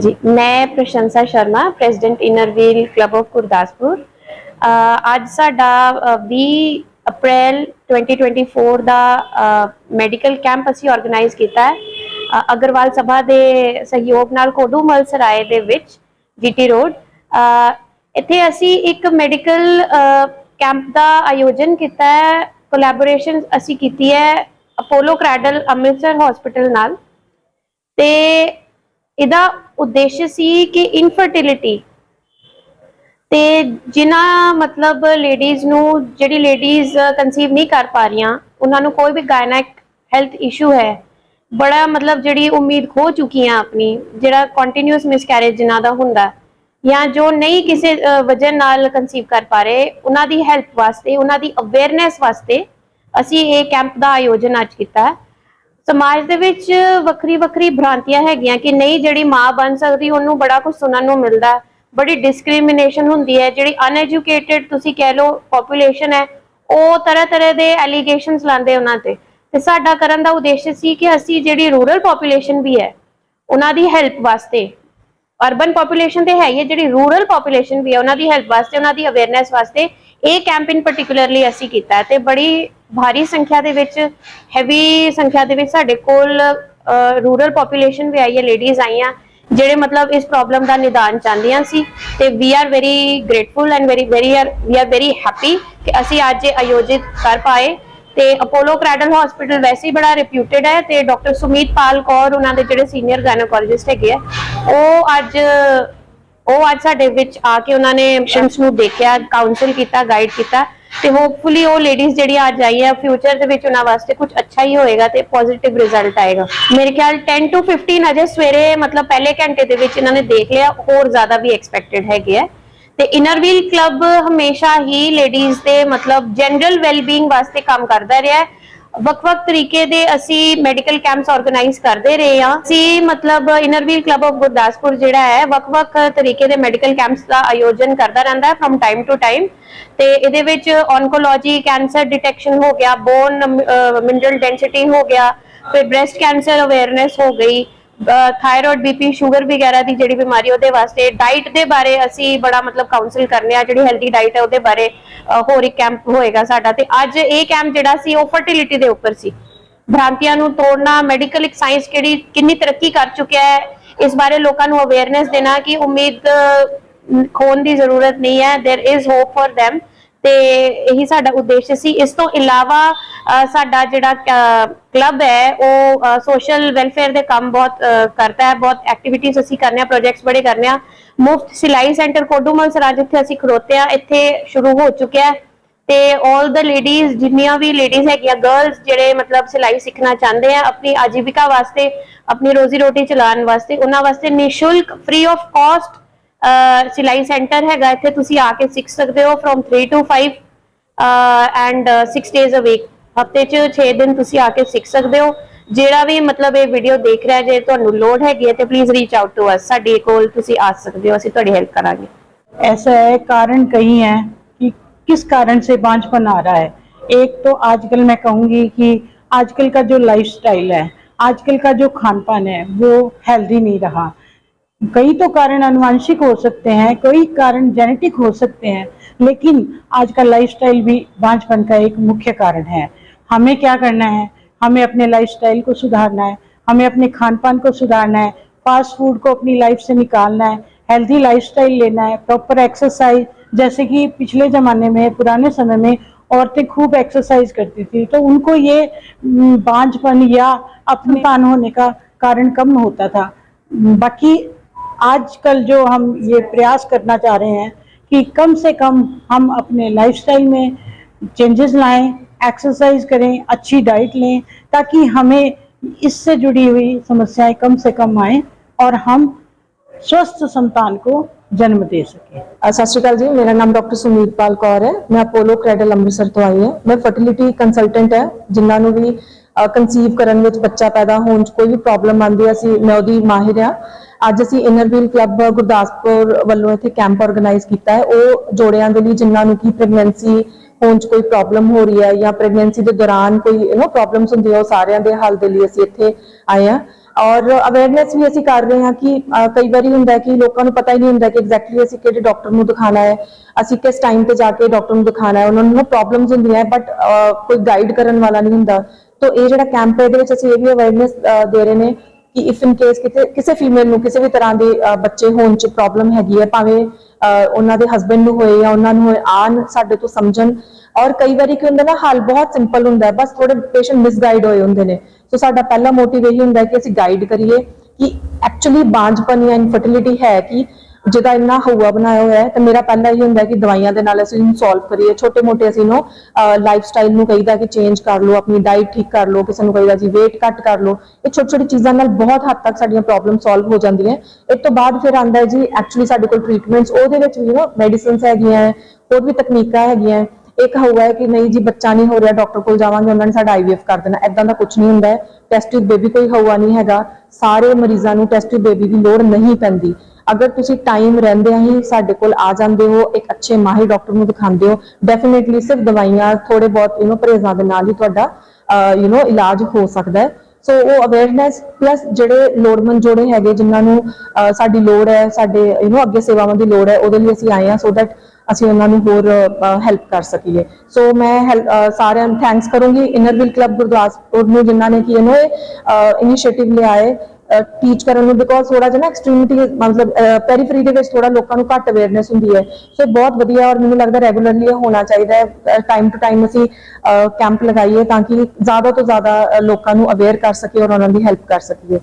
ਹਾਂਜੀ, ਮੈਂ Prashansa Sharma, president inner wheel club of Gurdaspur. ਅੱਜ ਸਾਡਾ, ਅਹ 20 ਅਪ੍ਰੈਲ 2024 ਦਾ ਮੈਡੀਕਲ ਕੈਂਪ ਅਸੀਂ ਆਰਗੇਨਾਈਜ਼ ਕੀਤਾ ਹੈ। ਅਗਰਵਾਲ ਸਭਾ ਦੇ ਸਹਿਯੋਗ ਨਾਲ ਕੋਡੂਮਲ ਸਰਾਏ ਦੇ ਵਿੱਚ, ਜੀਟੀ ਰੋਡ। ਇੱਥੇ ਅਸੀਂ ਇੱਕ ਮੈਡੀਕਲ ਕੈਂਪ ਦਾ ਆਯੋਜਨ ਕੀਤਾ ਹੈ। ਕੋਲੈਬੋਰੇਸ਼ਨ ਅਸੀਂ ਕੀਤੀ ਹੈ ਅਪੋਲੋ ਕ੍ਰੈਡਲ ਅੰਮ੍ਰਿਤਸਰ ਹਸਪੀਟਲ ਨਾਲ। ਤੇ ਇਹਦਾ ਉਦੇਸ਼ ਸੀ ਕਿ ਇਨਫਰਟਿਲਿਟੀ ਤੇ ਜਿਨ੍ਹਾਂ ਮਤਲਬ ਲੇਡੀਜ਼ ਨੂੰ, ਜਿਹੜੀ ਲੇਡੀਜ਼ ਕਨਸੀਵ ਨਹੀਂ ਕਰ ਪਾ ਰਹੀਆਂ, ਉਹਨਾਂ ਨੂੰ ਕੋਈ ਵੀ ਗਾਇਨਿਕ ਹੈਲਥ ਇਸ਼ੂ ਹੈ, ਬੜਾ ਮਤਲਬ ਜਿਹੜੀ ਉਮੀਦ ਖੋ ਚੁੱਕੀਆਂ ਆਪਣੀ, ਜਿਹੜਾ ਕੰਟੀਨਿਊਸ ਮਿਸਕੈਰੇਜ ਜਿਨ੍ਹਾਂ ਦਾ ਹੁੰਦਾ, ਜਾਂ ਜੋ ਨਹੀਂ ਕਿਸੇ ਵਜ੍ਹਾ ਨਾਲ ਕਨਸੀਵ ਕਰ ਪਾ ਰਹੇ, ਉਹਨਾਂ ਦੀ ਹੈਲਪ ਵਾਸਤੇ, ਉਹਨਾਂ ਦੀ ਅਵੇਅਰਨੈਸ ਵਾਸਤੇ ਅਸੀਂ ਇਹ ਕੈਂਪ ਦਾ ਆਯੋਜਨ ਅੱਜ ਕੀਤਾ। ਹੈ ਸਮਾਜ ਦੇ ਵਿੱਚ ਵੱਖਰੀ ਵੱਖਰੀ ਭ੍ਰਾਂਤੀਆਂ ਹੈਗੀਆਂ ਕਿ ਨਹੀਂ, ਜਿਹੜੀ ਮਾਂ ਬਣ ਸਕਦੀ, ਉਹਨੂੰ ਬੜਾ ਕੁਝ ਸੁਣਨ ਨੂੰ ਮਿਲਦਾ ਬੜੀ ਡਿਸਕ੍ਰਿਮੀਨੇਸ਼ਨ ਹੁੰਦੀ ਹੈ, ਜਿਹੜੀ ਅਨਐਜੂਕੇਟਿਡ ਤੁਸੀਂ ਕਹਿ ਲਓ ਪੋਪੂਲੇਸ਼ਨ ਹੈ, ਉਹ ਤਰ੍ਹਾਂ ਤਰ੍ਹਾਂ ਦੇ ਐਲੀਗੇਸ਼ਨਸ ਲਾਉਂਦੇ ਉਹਨਾਂ ਤੇ। ਤੇ ਸਾਡਾ ਕਰਨ ਦਾ ਉਦੇਸ਼ ਸੀ ਕਿ ਅਸੀਂ ਜਿਹੜੀ ਰੂਰਲ ਪੋਪੂਲੇਸ਼ਨ ਵੀ ਹੈ, ਉਹਨਾਂ ਦੀ ਹੈਲਪ ਵਾਸਤੇ ਅਰਬਨ ਪੋਪੂਲੇਸ਼ਨ ਤੇ ਹੈ ਹੀ ਹੈ, ਜਿਹੜੀ ਰੂਰਲ ਪੋਪੂਲੇਸ਼ਨ ਵੀ ਹੈ, ਉਹਨਾਂ ਦੀ ਹੈਲਪ ਵਾਸਤੇ, ਉਹਨਾਂ ਦੀ ਅਵੇਅਰਨੈਸ ਵਾਸਤੇ ਇਹ ਕੈਂਪ ਇਨ ਪਾਰਟਿਕੂਲਰਲੀ ਅਸੀਂ ਕੀਤਾ ਤੇ ਬੜੀ ਭਾਰੀ ਸੰਖਿਆ ਦੇ ਵਿੱਚ ਹੈਵੀ ਸੰਖਿਆ ਦੇ ਵਿੱਚ ਸਾਡੇ ਕੋਲ ਰੂਰਲ ਪੋਪੂਲੇਸ਼ਨ ਵੀ ਆਈ ਹੈ ਲੇਡੀਜ਼ ਆਈਆਂ, ਜਿਹੜੇ ਮਤਲਬ ਇਸ ਪ੍ਰੋਬਲਮ ਦਾ ਨਿਦਾਨ ਚਾਹੁੰਦੀਆਂ ਸੀ ਤੇ we are very grateful and very very we are very happy ਕਿ ਅਸੀਂ ਅੱਜ ਇਹ ਆਯੋਜਿਤ ਕਰ ਪਾਏ ਤੇ ਅਪੋਲੋ ਕ੍ਰੈਡਲ ਹਸਪੀਟਲ ਵੈਸੇ ਹੀ ਬੜਾ ਰਿਪਿਊਟਡ ਹੈ ਤੇ ਡਾਕਟਰ ਸੁਮੀਤ ਪਾਲ ਕੌਰ, ਉਹਨਾਂ ਦੇ ਜਿਹੜੇ ਸੀਨੀਅਰ ਗਾਇਨੋਕੋਲੋਜਿਸਟ ਹੈਗੇ ਆ ਉਹ ਅੱਜ ਉਹ ਅੱਜ ਸਾਡੇ ਵਿੱਚ ਆ ਕੇ ਉਹਨਾਂ ਨੇ ਪੇਸ਼ੈਂਟਸ ਨੂੰ ਦੇਖਿਆ ਕਾਉਂਸਲ ਕੀਤਾ ਗਾਈਡ ਕੀਤਾ ਤੇ ਹੋਪਫੁਲੀ ਉਹ ਲੇਡੀਜ਼ ਜਿਹੜੀਆਂ ਅੱਜ ਆਈ ਹੈ ਫਿਊਚਰ ਦੇ ਵਿੱਚ ਉਹਨਾਂ ਵਾਸਤੇ ਕੁਝ ਅੱਛਾ ਹੀ ਹੋਏਗਾ ਤੇ ਪੋਜ਼ਿਟਿਵ ਰਿਜ਼ਲਟ ਆਏਗਾ। ਮੇਰੇ ਖਿਆਲ 10 ਤੋਂ 15 ਅਜੇ ਸਵੇਰੇ ਮਤਲਬ ਪਹਿਲੇ ਘੰਟੇ ਦੇ ਵਿੱਚ ਇਹਨਾਂ ਨੇ ਦੇਖ ਲਿਆ ਹੋਰ ਜ਼ਿਆਦਾ ਵੀ ਐਕਸਪੈਕਟਡ ਹੈਗੇ ਆ। ਤੇ ਇਨਰਵੀਲ ਕਲੱਬ ਹਮੇਸ਼ਾ ਹੀ ਲੇਡੀਜ਼ ਦੇ ਮਤਲਬ ਜਨਰਲ ਵੈਲਬੀਇੰਗ ਵਾਸਤੇ ਕੰਮ ਕਰਦਾ ਰਿਹਾ ਹੈ। ਵੱਖ-ਵੱਖ ਤਰੀਕੇ ਦੇ ਅਸੀਂ ਮੈਡੀਕਲ ਕੈਂਪਸ ਆਰਗੇਨਾਈਜ਼ ਕਰਦੇ ਰਹੇ ਹਾਂ। ਅਸੀਂ ਮਤਲਬ ਇਨਰਵੀਲ ਕਲੱਬ ਆਫ ਗੁਰਦਾਸਪੁਰ ਜਿਹੜਾ ਹੈ, ਵੱਖ-ਵੱਖ ਤਰੀਕੇ ਦੇ ਮੈਡੀਕਲ ਕੈਂਪਸ ਦਾ ਆਯੋਜਨ ਕਰਦਾ ਰਹਿੰਦਾ ਹੈ ਫਰਮ ਟਾਈਮ ਟੂ ਟਾਈਮ ਤੇ ਇਹਦੇ ਵਿੱਚ ਔਨਕੋਲੋਜੀ ਕੈਂਸਰ ਡਿਟੈਕਸ਼ਨ ਹੋ ਗਿਆ ਬੋਨ ਮਿਨਰਲ ਡੈਂਸਿਟੀ ਹੋ ਗਿਆ, ਫਿਰ ਬ੍ਰੈਸਟ ਕੈਂਸਰ ਅਵੇਅਰਨੈਸ ਹੋ ਗਈ। ਥਾਇਰੋਇਡ ਬੀਪੀ ਸ਼ੂਗਰ ਵਗੈਰਾ ਦੀ ਜਿਹੜੀ ਬਿਮਾਰੀ ਉਹਦੇ ਵਾਸਤੇ ਡਾਈਟ ਦੇ ਬਾਰੇ ਅਸੀਂ ਬੜਾ ਮਤਲਬ ਕਾਉਂਸਲ ਕਰਨੇ ਆ, ਜਿਹੜੀ ਹੈਲਦੀ ਡਾਈਟ ਹੈ ਉਹਦੇ ਬਾਰੇ ਹੋਰ ਇੱਕ ਕੈਂਪ ਹੋਏਗਾ ਸਾਡਾ। ਤੇ ਅੱਜ ਇਹ ਕੈਂਪ ਜਿਹੜਾ ਸੀ, ਉਹ ਫਰਟੀਲਿਟੀ ਦੇ ਉੱਪਰ ਸੀ। ਭ੍ਰਾਂਤੀਆਂ ਨੂੰ ਤੋੜਨਾ ਮੈਡੀਕਲ ਇੱਕ ਸਾਇੰਸ ਕਿਹੜੀ, ਕਿੰਨੀ ਤਰੱਕੀ ਕਰ ਚੁੱਕਿਆ ਹੈ, ਇਸ ਬਾਰੇ ਲੋਕਾਂ ਨੂੰ ਅਵੇਅਰਨੈਸ ਦੇਣਾ ਕਿ ਉਮੀਦ ਖੋਣ ਦੀ ਜ਼ਰੂਰਤ ਨਹੀਂ ਹੈ there is hope for them ਤੇ ਇਹੀ ਸਾਡਾ ਉਦੇਸ਼ ਸੀ। ਇਸ ਤੋਂ ਇਲਾਵਾ ਸਾਡਾ ਜਿਹੜਾ ਕਲੱਬ ਹੈ, ਉਹ ਸੋਸ਼ਲ ਵੈਲਫੇਅਰ ਦੇ ਕੰਮ ਬਹੁਤ ਕਰਦਾ ਹੈ। ਬਹੁਤ ਐਕਟੀਵਿਟੀਜ਼ ਅਸੀਂ ਕਰਨੇ ਆ ਪ੍ਰੋਜੈਕਟਸ ਬੜੇ ਕਰਨੇ ਆ। ਮੁਫਤ ਸਿਲਾਈ ਸੈਂਟਰ ਕੋਡੂਮਲ ਸਰਾਜ ਜਿੱਥੇ ਅਸੀਂ ਖਲੋਤੇ ਆ, ਇੱਥੇ ਸ਼ੁਰੂ ਹੋ ਚੁੱਕਿਆ ਤੇ 올 ਦਾ ਲੇਡੀਜ਼ ਜਿੰਨੀਆਂ ਵੀ ਲੇਡੀਜ਼ ਹੈਗੀਆਂ ਗਰਲਸ ਜਿਹੜੇ ਮਤਲਬ ਸਿਲਾਈ ਸਿੱਖਣਾ ਚਾਹੁੰਦੇ ਆ, ਆਪਣੀ ਆਜੀਵਿਕਾ ਵਾਸਤੇ, ਆਪਣੀ ਰੋਜ਼ੀ ਰੋਟੀ ਚਲਾਉਣ ਵਾਸਤੇ, ਉਹਨਾਂ ਵਾਸਤੇ ਨਿਸ਼ੁਲਕ ਫ੍ਰੀ ਆਫ ਕਾਸਟ ਸਿਲਾਈ ਸੈਂਟਰ ਹੈਗਾ ਇੱਥੇ ਤੁਸੀਂ ਆ ਕੇ ਸਿੱਖ ਸਕਦੇ ਹੋ from 3 to 5 and 6 days a week ਹਫਤੇ 'ਚ 6 ਦਿਨ ਤੁਸੀਂ ਆ ਕੇ ਸਿੱਖ ਸਕਦੇ ਹੋ ਜਿਹੜਾ ਵੀ ਮਤਲਬ ਇਹ ਵੀਡੀਓ ਦੇਖ ਰਿਹਾ ਜੇ ਤੁਹਾਨੂੰ ਲੋੜ ਹੈਗੀ ਹੈ ਤੇ please reach out to us ਸਾਡੇ ਕੋਲ ਤੁਸੀਂ ਆ ਸਕਦੇ ਹੋ ਅਸੀਂ ਤੁਹਾਡੀ ਹੈਲਪ ਕਰਾਂਗੇ ऐसा है कारण कई हैं कि किस कारण से बांझपन आ रहा है एक तो आजकल मैं कहूंगी कि आजकल का जो लाइफस्टाइल है आजकल का जो खान पान है वो हेल्दी नहीं रहा कई तो कारण अनुवांशिक हो सकते हैं कई कारण जेनेटिक हो सकते हैं लेकिन आज का लाइफस्टाइल भी बांझपन का एक मुख्य कारण है। हमें क्या करना है? हमें अपने लाइफस्टाइल को सुधारना है हमें अपने खान पान को सुधारना है फास्ट फ़ूड को अपनी लाइफ से निकालना है हेल्दी लाइफस्टाइल लेना है प्रॉपर एक्सरसाइज जैसे कि पिछले ज़माने में पुराने समय में औरतें खूब एक्सरसाइज करती थी तो उनको ये बांझपन या अपने पान होने का कारण कम होता था। बाकी आजकल जो हम ये प्रयास करना चाह रहे हैं कि कम से कम हम अपने लाइफस्टाइल में चेंजेस लाएँ एक्सरसाइज करें, अच्छी डाइट लें, ताकि हमें इससे जुड़ी हुई समस्याएँ कम से कम आए और हम स्वस्थ संतान को जन्म दे सके। सत श्रीकाल जी, मेरा नाम डॉक्टर सुमीत पाल कौर है। मैं अपोलो, क्रेडल, अमृतसर तो आई है। मैं फर्टिलिटी कंसल्टेंट है, जिन्होंने भी ਕਨਸੀਵ ਕਰਨ ਵਿੱਚ ਬੱਚਾ ਪੈਦਾ ਹੋਣ 'ਚ ਕੋਈ ਵੀ ਪ੍ਰੋਬਲਮ ਆਉਂਦੀ ਹੈ, ਅਸੀਂ ਮੈਂ ਉਹਦੀ ਮਾਹਿਰ ਹਾਂ। ਅੱਜ ਅਸੀਂ ਇਨਰਵੀਲ ਕਲੱਬ ਗੁਰਦਾਸਪੁਰ ਵੱਲੋਂ ਇੱਥੇ ਕੈਂਪ ਆਰਗੇਨਾਈਜ਼ ਕੀਤਾ ਹੈ। ਉਹ ਜੋੜਿਆਂ ਦੇ ਲਈ ਜਿਨ੍ਹਾਂ ਨੂੰ ਕੀ ਪ੍ਰੈਗਨੈਂਸੀ ਹੋਣ 'ਚ ਕੋਈ ਪ੍ਰੋਬਲਮ ਹੋ ਰਹੀ ਹੈ ਜਾਂ ਪ੍ਰੈਗਨੈਂਸੀ ਦੇ ਦੌਰਾਨ ਕੋਈ ਯੂ نو ਪ੍ਰੋਬਲਮਸ ਹੁੰਦੀ ਹੈ ਉਹ ਸਾਰਿਆਂ ਦੇ ਹੱਲ ਦੇ ਲਈ ਅਸੀਂ ਇੱਥੇ ਆਏ ਹਾਂ। ਔਰ ਅਵੇਅਰਨੈਸ ਵੀ ਅਸੀਂ ਕਰ ਰਹੇ ਹਾਂ ਕਿ ਕਈ ਵਾਰੀ ਹੁੰਦਾ ਹੈ ਕਿ ਲੋਕਾਂ ਨੂੰ ਪਤਾ ਹੀ ਨਹੀਂ ਹੁੰਦਾ ਕਿ ਐਗਜ਼ੈਕਟਲੀ ਅਸੀਂ ਕਿਹੜੇ ਡਾਕਟਰ ਨੂੰ ਦਿਖਾਣਾ ਹੈ, ਅਸੀਂ ਕਿਸ ਟਾਈਮ ਤੇ ਜਾ ਕੇ ਡਾਕਟਰ ਨੂੰ ਦਿਖਾਣਾ ਹੈ, ਉਹਨਾਂ ਨੂੰ ਪ੍ਰੋਬਲਮਸ ਹੁੰਦੀਆਂ ਬਟ ਕੋਈ ਗਾਈਡ ਕਰਨ ਵਾਲਾ ਨਹੀਂ ਹੁੰਦਾ। ਤੋ ਇਹ ਜਿਹੜਾ ਕੈਂਪ ਹੈ, ਇਹਦੇ ਵਿੱਚ ਅਸੀਂ ਇਹ ਵੀ ਅਵੇਅਰਨੈਸ ਦੇ ਰਹੇ ਨੇ ਕਿ ਇਫ ਇਨ ਕੇਸ ਕਿਤੇ, ਕਿਸੇ ਫੀਮੇਲ ਨੂੰ ਕਿਸੇ ਵੀ ਤਰ੍ਹਾਂ ਦੇ ਬੱਚੇ ਹੋਣ ਚ ਪ੍ਰੋਬਲਮ ਹੈਗੀ ਹੈ, ਭਾਵੇਂ ਉਹਨਾਂ ਦੇ ਹਸਬੰਡ ਨੂੰ ਹੋਏ ਜਾਂ ਉਹਨਾਂ ਨੂੰ ਹੋਏ, ਆਣ ਸਾਡੇ ਤੋਂ ਸਮਝਣ। ਔਰ ਕਈ ਵਾਰੀ ਕੀ ਹੁੰਦਾ ਨਾ, ਹੱਲ ਬਹੁਤ ਸਿੰਪਲ ਹੁੰਦਾ ਬਸ ਥੋੜੇ ਪੇਸ਼ੈਂਟ ਮਿਸਗਾਈਡ ਹੋਏ ਹੁੰਦੇ ਨੇ। ਸੋ ਸਾਡਾ ਪਹਿਲਾ ਮੋਟਿਵ ਇਹੀ ਹੁੰਦਾ ਕਿ ਅਸੀਂ ਗਾਈਡ ਕਰੀਏ ਕਿ ਐਕਚੁਅਲੀ ਬਾਂਝਪਨ ਜਾਂ ਇਨਫਰਟੀਲਿਟੀ ਹੈ ਕਿ ਜਿਹਦਾ ਇੰਨਾ ਹਊਆ ਬਣਾਇਆ ਹੋਇਆ ਹੈ, ਤੇ ਮੇਰਾ ਪਹਿਲਾ ਇਹ ਹੁੰਦਾ ਕਿ ਦਵਾਈਆਂ ਦੇ ਨਾਲ ਅਸੀਂ ਇਹਨੂੰ ਸੋਲਵ ਕਰੀਏ। ਛੋਟੇ ਮੋਟੇ ਅਸੀਂ ਨੂੰ ਲਾਈਫ ਸਟਾਈਲ ਨੂੰ ਕਹੀਦਾ ਕਿ ਚੇਂਜ ਕਰ ਲਓ, ਆਪਣੀ ਡਾਈਟ ਠੀਕ ਕਰ ਲਓ, ਕਿਸੇ ਨੂੰ ਕਹੀਦਾ ਜੀ weight ਘੱਟ ਕਰ ਲਓ। ਇਹ ਛੋਟੀ ਛੋਟੀ ਚੀਜ਼ਾਂ ਨਾਲ ਬਹੁਤ ਹੱਦ ਤੱਕ ਸਾਡੀਆਂ ਪ੍ਰੋਬਲਮ ਸੋਲਵ ਹੋ ਜਾਂਦੀਆਂ ਇਸ ਤੋਂ ਬਾਅਦ ਫਿਰ ਆਂਦਾ ਹੈ ਜੀ ਐਕਚੁਅਲੀ ਸਾਡੇ ਕੋਲ ਟ੍ਰੀਟਮੈਂਟਸ ਉਹਦੇ ਵਿੱਚ ਵੀ ਨਾ ਮੈਡੀਸਿਨਸ ਹੈਗੀਆਂ ਹੋਰ ਵੀ ਤਕਨੀਕਾਂ ਹੈਗੀਆਂ ਇੱਕ ਹੋਊਗਾ ਹੈ ਕਿ ਨਹੀਂ ਜੀ, ਬੱਚਾ ਨਹੀਂ ਹੋ ਰਿਹਾ ਡਾਕਟਰ ਕੋਲ ਜਾਵਾਂਗੇ, ਉਹਨਾਂ ਨੇ ਸਾਡਾ ਆਈਵੀਐਫ ਕਰ ਦੇਣਾ। ਐਦਾਂ ਦਾ ਕੁਝ ਨਹੀਂ ਹੁੰਦਾ ਹੈ। ਟੈਸਟ ਟਿਊਬ ਬੇਬੀ ਕੋਈ ਹੋਊਗਾ ਨਹੀਂ ਹੈਗਾ। ਸਾਰੇ ਮਰੀਜ਼ਾਂ ਨੂੰ ਟੈਸਟ ਟਿਊਬ ਬੇਬੀ ਦੀ ਲੋੜ ਨਹੀਂ ਪੈਂਦੀ। ਅਗਰ ਤੁਸੀਂ ਟਾਈਮ ਰਹਿੰਦਿਆਂ ਹੀ ਸਾਡੇ ਕੋਲ ਆ ਜਾਂਦੇ ਹੋ ਇੱਕ ਅੱਛੇ ਮਾਹਿਰ ਡਾਕਟਰ ਨੂੰ ਦਿਖਾਉਂਦੇ ਹੋ ਡੈਫੀਨਿਟਲੀ ਸਿਰਫ ਦਵਾਈਆਂ ਥੋੜੇ ਬਹੁਤ ਯੂ نو ਪਰਹੇਜ਼ਾਂ ਦੇ ਨਾਲ ਹੀ ਤੁਹਾਡਾ ਯੂ نو ਇਲਾਜ ਹੋ ਸਕਦਾ ਹੈ ਸੋ ਉਹ ਅਵੇਅਰਨੈਸ ਪਲੱਸ ਜਿਹੜੇ ਲੋੜਮੰਦ ਜੋੜੇ ਹੈਗੇ ਜਿਨ੍ਹਾਂ ਨੂੰ ਅਹ, ਸਾਡੀ ਲੋੜ ਹੈ ਸਾਡੇ ਯੂ نو ਅੱਗੇ ਸੇਵਾਵਾਂ ਦੀ ਲੋੜ ਹੈ ਉਹਦੇ ਲਈ ਅਸੀਂ ਆਏ ਹਾਂ ਸੋ ਦੈਟ ਅਸੀਂ ਉਹਨਾਂ ਨੂੰ ਹੋਰ ਹੈਲਪ ਕਰ ਸਕੀਏ ਸੋ ਮੈਂ ਹੈਲ- ਅਹ, ਸਾਰਿਆਂ ਨੂੰ ਥੈਂਕਸ ਕਰੂੰਗੀ ਇਨਰਵਿਲ ਕਲੱਬ ਗੁਰਦਾਸਪੁਰ ਨੂੰ ਜਿਨ੍ਹਾਂ ਨੇ ਕਿ ਇਹਨੂੰ ਇਹ ਇਨੀਸ਼ੀਏਟਿਵ ਲਿਆ ਹੈ ਟੀਚ ਕਰਨ ਨੂੰ ਬਿਕੋਜ਼ ਥੋੜਾ ਜਿਹਾ ਨਾ ਐਕਸਟ੍ਰੀਮਿਟੀ ਮਤਲਬ ਪੈਰੀਫਰੀ ਦੇ ਵਿੱਚ ਥੋੜਾ ਲੋਕਾਂ ਨੂੰ ਘੱਟ ਅਵੇਅਰਨੈਸ ਹੁੰਦੀ ਹੈ। ਸੋ ਬਹੁਤ ਵਧੀਆ ਔਰ ਮੈਨੂੰ ਲੱਗਦਾ ਰੈਗੂਲਰਲੀ ਇਹ ਹੋਣਾ ਚਾਹੀਦਾ ਹੈ। ਟਾਈਮ ਟੂ ਟਾਈਮ ਅਸੀਂ ਕੈਂਪ ਲਗਾਈਏ ਤਾਂ ਕਿ ਜ਼ਿਆਦਾ ਤੋਂ ਜ਼ਿਆਦਾ ਲੋਕਾਂ ਨੂੰ ਅਵੇਅਰ ਕਰ ਸਕੀਏ ਔਰ ਉਹਨਾਂ ਦੀ ਹੈਲਪ ਕਰ ਸਕੀਏ।